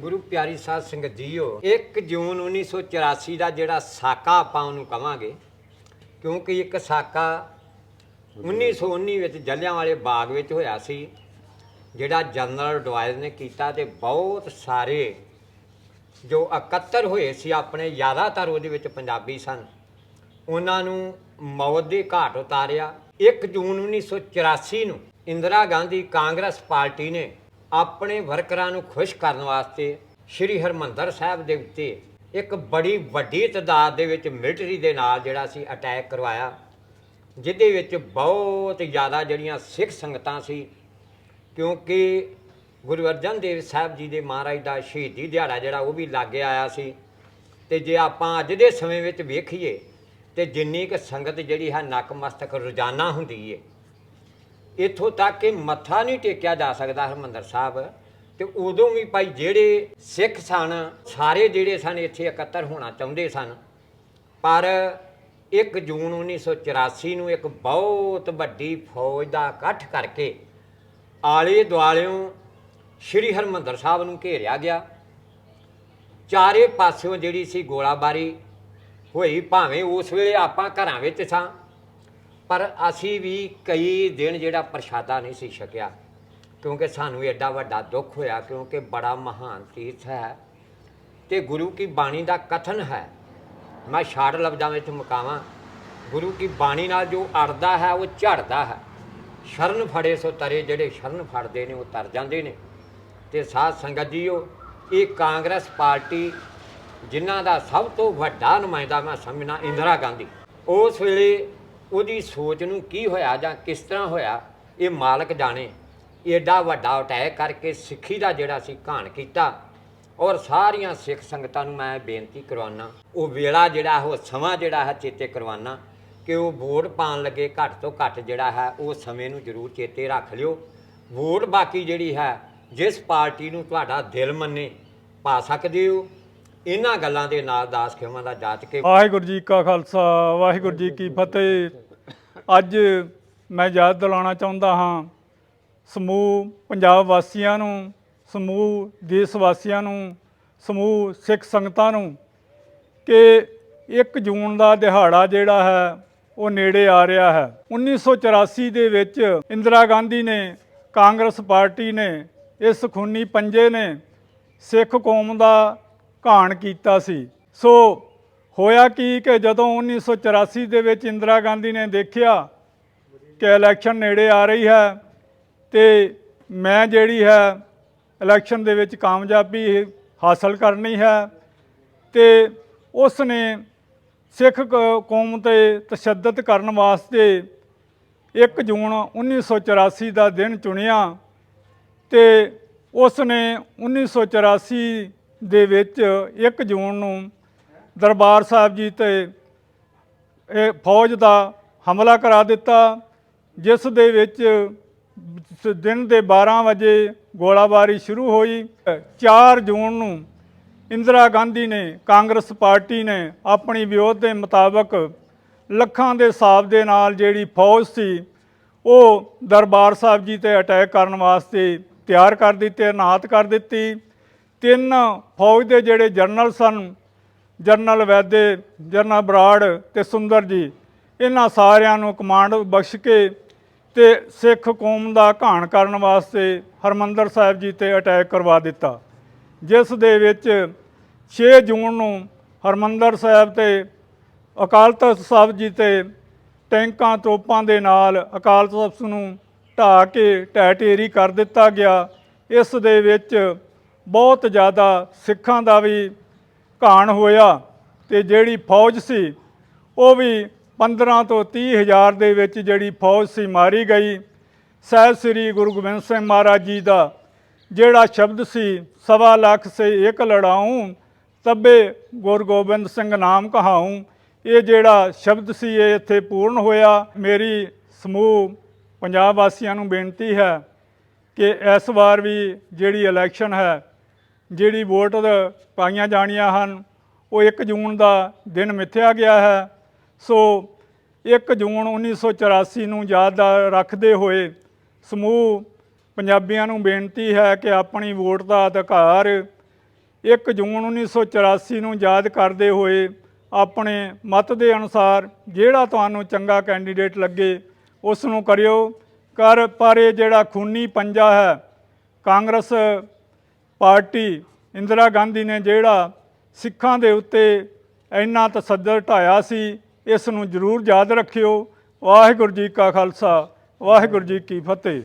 ਗੁਰੂ ਪਿਆਰੀ ਸਾਧ ਸੰਗਤ ਜੀਓ 1 ਜੂਨ 1984 ਦਾ ਜਿਹੜਾ ਸਾਕਾ ਆਪਾਂ ਉਹਨੂੰ ਕਵਾਂਗੇ, ਕਿਉਂਕਿ ਇੱਕ ਸਾਕਾ 1919 ਵਿੱਚ ਜਲਿਆਂਵਾਲੇ ਬਾਗ ਵਿੱਚ ਹੋਇਆ ਸੀ, ਜਿਹੜਾ ਜਨਰਲ ਡਵਾਇਰ ਨੇ ਕੀਤਾ ਤੇ ਬਹੁਤ ਸਾਰੇ ਜੋ ਇਕੱਤਰ ਹੋਏ ਸੀ, ਆਪਣੇ ਜ਼ਿਆਦਾਤਰ ਉਹਦੇ ਵਿੱਚ ਪੰਜਾਬੀ ਸਨ, ਉਹਨਾਂ ਨੂੰ ਮੌਤ ਦੇ ਘਾਟ ਉਤਾਰਿਆ। 1 ਜੂਨ 1984 ਨੂੰ ਇੰਦਰਾ ਗਾਂਧੀ ਕਾਂਗਰਸ ਪਾਰਟੀ ਨੇ ਆਪਣੇ ਵਰਕਰਾਂ ਨੂੰ ਖੁਸ਼ ਕਰਨ ਵਾਸਤੇ ਸ੍ਰੀ ਹਰਮੰਦਰ ਸਾਹਿਬ ਦੇ ਉੱਤੇ ਇੱਕ ਬੜੀ ਵੱਡੀ ਤਦਾਦ ਦੇ ਵਿੱਚ ਮਿਲਟਰੀ ਦੇ ਨਾਲ ਜਿਹੜਾ ਸੀ ਅਟੈਕ ਕਰਵਾਇਆ, ਜਿਹਦੇ ਵਿੱਚ ਬਹੁਤ ਜ਼ਿਆਦਾ ਜਿਹੜੀਆਂ ਸਿੱਖ ਸੰਗਤਾਂ ਸੀ, ਕਿਉਂਕਿ ਗੁਰੂ ਅਰਜਨ ਦੇਵ ਸਾਹਿਬ ਜੀ ਦੇ ਮਹਾਰਾਜ ਦਾ ਸ਼ਹੀਦੀ ਦਿਹਾੜਾ ਜਿਹੜਾ ਉਹ ਵੀ ਲਾਗੇ ਆਇਆ ਸੀ। ਤੇ ਜੇ ਆਪਾਂ ਅੱਜ ਦੇ ਸਮੇਂ ਵਿੱਚ ਵੇਖੀਏ, ਤੇ ਜਿੰਨੀ ਕੁ ਸੰਗਤ ਜਿਹੜੀ ਹੈ ਨਕਮਸਤਕ ਰੋਜ਼ਾਨਾ ਹੁੰਦੀ ਏ ਇੱਥੋਂ ਤੱਕ ਕਿ ਮੱਥਾ ਨਹੀਂ ਟੇਕਿਆ ਜਾ ਸਕਦਾ ਹਰਮੰਦਰ ਸਾਹਿਬ। ਤੇ ਉਦੋਂ ਵੀ ਭਾਈ ਜਿਹੜੇ ਸਿੱਖ ਸਨ, ਸਾਰੇ ਜਿਹੜੇ ਸਨ ਇੱਥੇ ਇਕੱਤਰ ਹੋਣਾ ਚਾਹੁੰਦੇ ਸਨ। ਪਰ 1 ਜੂਨ 1984 ਨੂੰ ਇੱਕ ਬਹੁਤ ਵੱਡੀ ਫੌਜ ਦਾ ਇਕੱਠ ਕਰਕੇ ਆਲੇ ਦੁਆਲਿਓਂ ਸ਼੍ਰੀ ਹਰਮੰਦਰ ਸਾਹਿਬ ਨੂੰ ਘੇਰਿਆ ਗਿਆ। ਚਾਰੇ ਪਾਸਿਓਂ ਜਿਹੜੀ ਸੀ ਗੋਲਾਬਾਰੀ ਹੋਈ, ਭਾਵੇਂ ਉਸ ਵੇਲੇ ਆਪਾਂ ਘਰਾਂ ਵਿੱਚ ਸਾਂ ਪਰ ਅਸੀਂ ਵੀ ਕਈ ਦਿਨ ਜਿਹੜਾ ਪ੍ਰਸ਼ਾਦਾ ਨਹੀਂ ਸੀ ਛਕਿਆ, ਕਿਉਂਕਿ ਸਾਨੂੰ ਐਡਾ ਵੱਡਾ ਦੁੱਖ ਹੋਇਆ, ਕਿਉਂਕਿ ਬੜਾ ਮਹਾਨ ਤੀਰਥ ਹੈ ਤੇ ਗੁਰੂ ਕੀ ਬਾਣੀ ਦਾ ਕਥਨ ਹੈ। ਮੈਂ ਛਾੜ ਲਫ਼ਜ਼ਾਂ ਵਿੱਚ ਮੁਕਾਵਾਂ। ਗੁਰੂ ਕੀ ਬਾਣੀ ਨਾਲ ਜੋ ਅੜਦਾ ਹੈ, ਉਹ ਝੜਦਾ ਹੈ। ਸ਼ਰਨ ਫੜੇ ਸੋ ਤਰੇ, ਜਿਹੜੇ ਸ਼ਰਨ ਫੜਦੇ ਨੇ, ਉਹ ਤਰ ਜਾਂਦੇ ਨੇ। ਤੇ ਸਾਧ ਸੰਗਤ ਜੀਓ, ਇਹ ਕਾਂਗਰਸ ਪਾਰਟੀ ਜਿਨ੍ਹਾਂ ਦਾ ਸਭ ਤੋਂ ਵੱਡਾ ਨੁਮਾਇੰਦਾ ਮੈਂ ਸਮਝਣਾ ਇੰਦਰਾ ਗਾਂਧੀ। ਉਸ ਵੇਲੇ ਉਹਦੀ ਸੋਚ ਨੂੰ ਕੀ ਹੋਇਆ ਜਾਂ ਕਿਸ ਤਰ੍ਹਾਂ ਹੋਇਆ, ਇਹ ਮਾਲਕ ਜਾਣੇ। ਏਡਾ ਵੱਡਾ ਅਟੈਕ ਕਰਕੇ ਸਿੱਖੀ ਦਾ ਜਿਹੜਾ ਸੀ ਘਾਣ ਕੀਤਾ ਔਰ ਸਾਰੀਆਂ ਸਿੱਖ ਸੰਗਤਾਂ ਨੂੰ ਮੈਂ ਬੇਨਤੀ ਕਰਵਾਉਣਾ ਉਹ ਵੇਲਾ ਜਿਹੜਾ, ਉਹ ਸਮਾਂ ਜਿਹੜਾ ਹੈ ਚੇਤੇ ਕਰਵਾਉਣਾ ਕਿ ਉਹ ਵੋਟ ਪਾਣ ਲੱਗੇ ਘੱਟ ਤੋਂ ਘੱਟ ਜਿਹੜਾ ਹੈ, ਉਹ ਸਮੇਂ ਨੂੰ ਜ਼ਰੂਰ ਚੇਤੇ ਰੱਖ ਲਿਓ। ਵੋਟ ਬਾਕੀ ਜਿਹੜੀ ਹੈ, ਜਿਸ ਪਾਰਟੀ ਨੂੰ ਤੁਹਾਡਾ ਦਿਲ ਮੰਨੇ, ਪਾ ਸਕਦੇ ਹੋ। ਇਹਨਾਂ ਗੱਲਾਂ ਦੇ ਨਾਲ ਦਾਸ ਖੇਮਾਂ ਦਾ ਜਾਤ ਕੇ ਵਾਹਿਗੁਰੂ ਜੀ ਕਾ ਖਾਲਸਾ, ਵਾਹਿਗੁਰੂ ਜੀ ਕੀ ਫਤਿਹ। ਅੱਜ ਮੈਂ ਯਾਦ ਦਿਲਾਉਣਾ ਚਾਹੁੰਦਾ ਹਾਂ, ਸਮੂਹ ਪੰਜਾਬ ਵਾਸੀਆਂ ਨੂੰ, ਸਮੂਹ ਦੇਸ਼ ਵਾਸੀਆਂ ਨੂੰ, ਸਮੂਹ ਸਿੱਖ ਸੰਗਤਾਂ ਨੂੰ ਕਿ 1 ਜੂਨ ਦਾ ਦਿਹਾੜਾ ਜਿਹੜਾ ਹੈ, ਉਹ ਨੇੜੇ ਆ ਰਿਹਾ ਹੈ। 1984 ਦੇ ਵਿੱਚ ਇੰਦਰਾ ਗਾਂਧੀ ਨੇ, ਕਾਂਗਰਸ ਪਾਰਟੀ ਨੇ, ਇਸ ਖੂਨੀ ਪੰਜੇ ਨੇ ਸਿੱਖ ਕੌਮ ਦਾ ਘਾਣ ਕੀਤਾ ਸੀ। ਸੋ ਹੋਇਆ ਕੀ ਕਿ ਜਦੋਂ 1984 ਦੇ ਵਿੱਚ ਇੰਦਰਾ ਗਾਂਧੀ ਨੇ ਦੇਖਿਆ ਕਿ ਇਲੈਕਸ਼ਨ ਨੇੜੇ ਆ ਰਹੀ ਹੈ ਤੇ ਮੈਂ ਜਿਹੜੀ ਹੈ ਇਲੈਕਸ਼ਨ ਦੇ ਵਿੱਚ ਕਾਮਯਾਬੀ ਹਾਸਲ ਕਰਨੀ ਹੈ ਤੇ ਉਸ ਨੇ ਸਿੱਖ ਕ- ਕੌਮ ਤੇ ਤਸ਼ੱਦਦ ਕਰਨ ਵਾਸਤੇ 1 ਜੂਨ 1984 ਦਾ ਦਿਨ ਚੁਣਿਆ ਤੇ ਉਸ ਨੇ 1984 ਦੇ ਵਿੱਚ 1 ਜੂਨ ਨੂੰ ਦਰਬਾਰ ਸਾਹਿਬ ਜੀ ਤੇ ਇਹ ਫੌਜ ਦਾ ਹਮਲਾ ਕਰਾ ਦਿੱਤਾ, ਜਿਸ ਦੇ ਵਿੱਚ ਦਿਨ ਦੇ 12 ਵਜੇ ਗੋਲਾਬਾਰੀ ਸ਼ੁਰੂ ਹੋਈ। 4 ਜੂਨ ਨੂੰ ਇੰਦਰਾ ਗਾਂਧੀ ਨੇ ਕਾਂਗਰਸ ਪਾਰਟੀ ਨੇ ਆਪਣੀ ਵਿਉਧ ਦੇ ਮੁਤਾਬਕ ਲੱਖਾਂ ਦੇ ਹਿਸਾਬ ਦੇ ਨਾਲ ਜਿਹੜੀ ਫੌਜ ਸੀ, ਉਹ ਦਰਬਾਰ ਸਾਹਿਬ ਜੀ ਤੇ ਅਟੈਕ ਕਰਨ ਵਾਸਤੇ ਤਿਆਰ ਕਰ ਦਿੱਤੀ ਤੈਨਾਤ ਕਰ ਦਿੱਤੀ। ਤਿੰਨ ਫੌਜ ਦੇ ਜਿਹੜੇ ਜਨਰਲ ਸਨ, ਜਨਰਲ ਵੈਦੇ, ਜਨਰਲ ਬਰਾੜ ਤੇ ਸੁੰਦਰ ਜੀ, ਇਹਨਾਂ ਸਾਰਿਆਂ ਨੂੰ ਕਮਾਂਡ ਬਖਸ਼ ਕੇ ਤੇ ਸਿੱਖ ਕੌਮ ਦਾ ਘਾਣ ਕਰਨ ਵਾਸਤੇ ਹਰਮੰਦਰ ਸਾਹਿਬ ਜੀ ਤੇ ਅਟੈਕ ਕਰਵਾ ਦਿੱਤਾ। ਜਿਸ ਦੇ ਵਿੱਚ 6 ਜੂਨ ਨੂੰ ਹਰਮੰਦਰ ਸਾਹਿਬ ਤੇ ਅਕਾਲ ਤਖਤ ਸਾਹਿਬ ਜੀ ਤੇ ਟੈਂਕਾਂ ਤੋਪਾਂ ਦੇ ਨਾਲ ਅਕਾਲ ਤਖਤ ਨੂੰ ਢਾਹ ਕੇ ਢਹਿ ਢੇਰੀ ਕਰ ਦਿੱਤਾ ਗਿਆ। ਇਸ ਦੇ ਵਿੱਚ ਬਹੁਤ ਜ਼ਿਆਦਾ ਸਿੱਖਾਂ ਦਾ ਵੀ ਘਾਣ ਹੋਇਆ ਤੇ ਜਿਹੜੀ ਫੌਜ ਸੀ, ਉਹ ਵੀ 15 ਤੋਂ 30 ਹਜ਼ਾਰ ਦੇ ਵਿੱਚ ਜਿਹੜੀ ਫੌਜ ਸੀ ਮਾਰੀ ਗਈ। ਸਾਹਿਬ ਸ੍ਰੀ ਗੁਰੂ ਗੋਬਿੰਦ ਸਿੰਘ ਮਹਾਰਾਜ ਜੀ ਦਾ ਜਿਹੜਾ ਸ਼ਬਦ ਸੀ, ਸਵਾ ਲੱਖ ਸੇ ਇੱਕ ਲੜਾਊਂ ਤੱਬੇ ਗੁਰ ਗੋਬਿੰਦ ਸਿੰਘ ਨਾਮ ਕਹਾਉਂ, ਇਹ ਜਿਹੜਾ ਸ਼ਬਦ ਸੀ, ਇਹ ਇੱਥੇ ਪੂਰਨ ਹੋਇਆ। ਮੇਰੀ ਸਮੂਹ ਪੰਜਾਬ ਵਾਸੀਆਂ ਨੂੰ ਬੇਨਤੀ ਹੈ ਕਿ ਇਸ ਵਾਰ ਵੀ ਜਿਹੜੀ ਇਲੈਕਸ਼ਨ ਹੈ ਜਿਹੜੀ ਵੋਟ ਪਾਈਆਂ ਜਾਣੀਆਂ ਹਨ, ਉਹ 1 ਜੂਨ ਦਾ ਦਿਨ ਮਿੱਥਿਆ ਗਿਆ ਹੈ। ਸੋ 1 ਜੂਨ 1984 ਨੂੰ ਯਾਦ ਰੱਖਦੇ ਹੋਏ ਸਮੂਹ ਪੰਜਾਬੀਆਂ ਨੂੰ ਬੇਨਤੀ ਹੈ ਕਿ ਆਪਣੀ ਵੋਟ ਦਾ ਅਧਿਕਾਰ 1 ਜੂਨ 1984 ਨੂੰ ਯਾਦ ਕਰਦੇ ਹੋਏ ਆਪਣੇ ਮਤ ਦੇ ਅਨੁਸਾਰ ਜਿਹੜਾ ਤੁਹਾਨੂੰ ਚੰਗਾ ਕੈਂਡੀਡੇਟ ਲੱਗੇ, ਉਸ ਨੂੰ ਕਰਿਓ। ਕਰ ਪਰ ਇਹ ਜਿਹੜਾ ਖੂਨੀ ਪੰਜਾ ਹੈ, ਕਾਂਗਰਸ ਪਾਰਟੀ ਇੰਦਰਾ ਗਾਂਧੀ ਨੇ ਜਿਹੜਾ ਸਿੱਖਾਂ ਦੇ ਉੱਤੇ ਇੰਨਾ ਤਸੱਦਦ ਢਾਇਆ ਸੀ, ਇਸ ਨੂੰ ਜ਼ਰੂਰ ਯਾਦ ਰੱਖਿਓ। ਵਾਹਿਗੁਰੂ ਜੀ ਕਾ ਖਾਲਸਾ, ਵਾਹਿਗੁਰੂ ਜੀ ਕੀ ਫਤਿਹ।